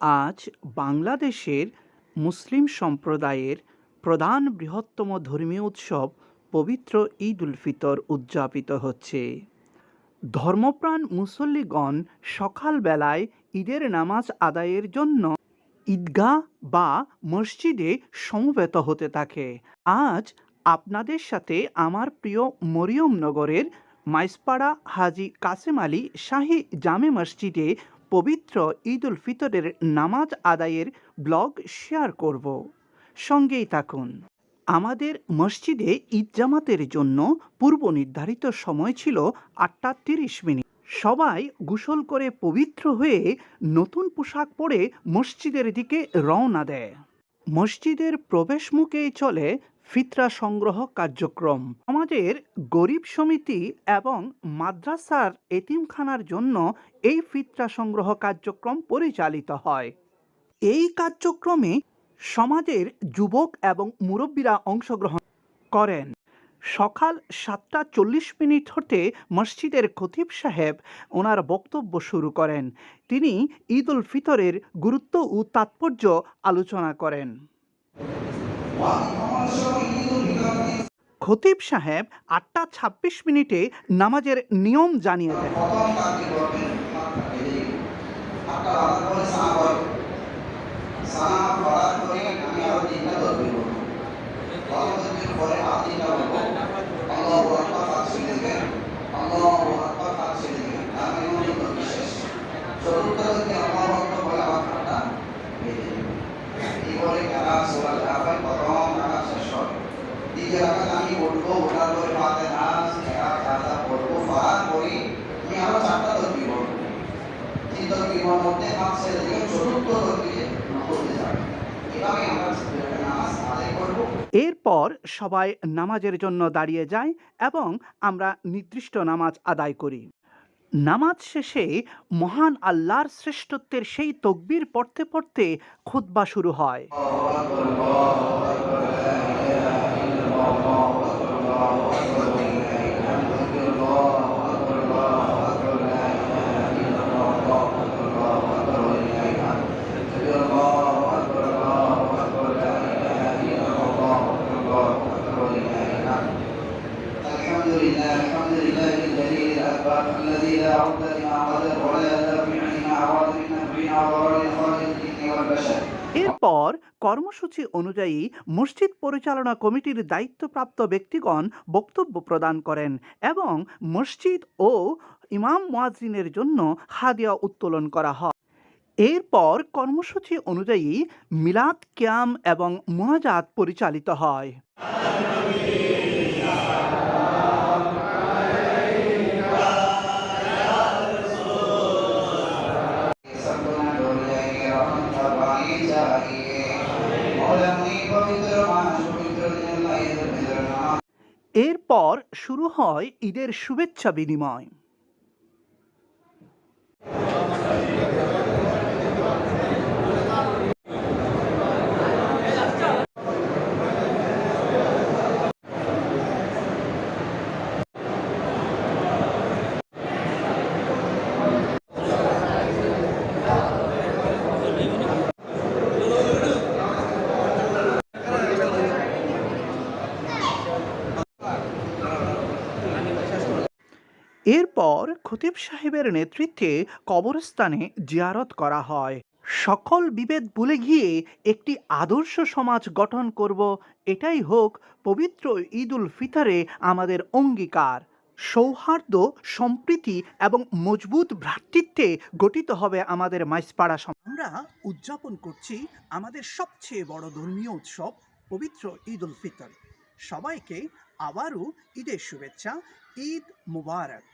আজ বাংলাদেশের মুসলিম সম্প্রদায়ের প্রধান বৃহত্তম ধর্মীয় উৎসব পবিত্র ঈদ উল ফিতর উদযাপিত হচ্ছে। ধর্মপ্রাণ মুসল্লিগণ সকালবেলায় ঈদের নামাজ আদায়ের জন্য ঈদগাহ বা মসজিদে সমবেত হতে থাকে। আজ আপনাদের সাথে আমার প্রিয় মরিয়মনগরের মাইসপাড়া হাজি কাসেম আলী শাহী জামে মসজিদে পবিত্র ঈদ উল ফিতরের নামাজ আদায়ের ব্লগ শেয়ার করব। সঙ্গেই থাকুন। আমাদের মসজিদে ঈদ জামাতের জন্য পূর্ব নির্ধারিত সময় ছিল আটটা তিরিশ মিনিট। সবাই গোসল করে পবিত্র হয়ে নতুন পোশাক পরে মসজিদের দিকে রওনা দেয়। মসজিদের প্রবেশ মুখেই চলে ফিতরা সংগ্রহ কার্যক্রম। আমাদের গরিব সমিতি এবং মাদ্রাসার এতিমখানার জন্য এই ফিতরা সংগ্রহ কার্যক্রম পরিচালিত হয়। এই কার্যক্রমে সমাজের যুবক এবং মুরব্বীরা অংশগ্রহণ করেন। সকাল সাতটা চল্লিশ মিনিট হতে মসজিদের খতিব সাহেব ওনার বক্তব্য শুরু করেন। তিনি ঈদ উল ফিতরের গুরুত্ব ও তাৎপর্য আলোচনা করেন। খতিব সাহেব আটটা ছাব্বিশ মিনিটে নামাজের নিয়ম জানিয়ে দেন। এরপর সবাই নামাজের জন্য দাঁড়িয়ে যায় এবং আমরা নির্দিষ্ট নামাজ আদায় করি। নামাজ শেষে মহান আল্লাহর শ্রেষ্ঠত্বের সেই তকবির পড়তে পড়তে খুতবা শুরু হয়। لله الحمد لله الجليل الأكبر الذي لا عد لما قدر ولا دافع لما أراد من نفع وضرر خالق الجن والبشر এরপর কর্মসূচি অনুযায়ী মসজিদ পরিচালনা কমিটির দায়িত্বপ্রাপ্ত ব্যক্তিগণ বক্তব্য প্রদান করেন এবং মসজিদ ও ইমাম মুয়াজ্জিনের জন্য হাদিয়া উত্তোলন করা হয় এরপর কর্মসূচি অনুযায়ী মিলাদ ক্যাম এবং মোনাজাত পরিচালিত হয় এরপর শুরু হয় ঈদের শুভেচ্ছা বিনিময়। এরপর খতিব সাহেবের নেতৃত্বে কবরস্থানে জিয়ারত করা হয়। সকল বিভেদ ভুলে গিয়ে একটি আদর্শ সমাজ গঠন করব, এটাই হোক পবিত্র ঈদ উল ফিতরে আমাদের অঙ্গীকার। সৌহার্দ্য, সম্প্রীতি এবং মজবুত ভ্রাতৃত্বে গঠিত হবে আমাদের মাইসপাড়া সমাজ আমরা উদযাপন করছি আমাদের সবচেয়ে বড় ধর্মীয় উৎসব পবিত্র ঈদ উল ফিতর। সবাইকে আবারও ঈদের শুভেচ্ছা, ঈদ মুবারক।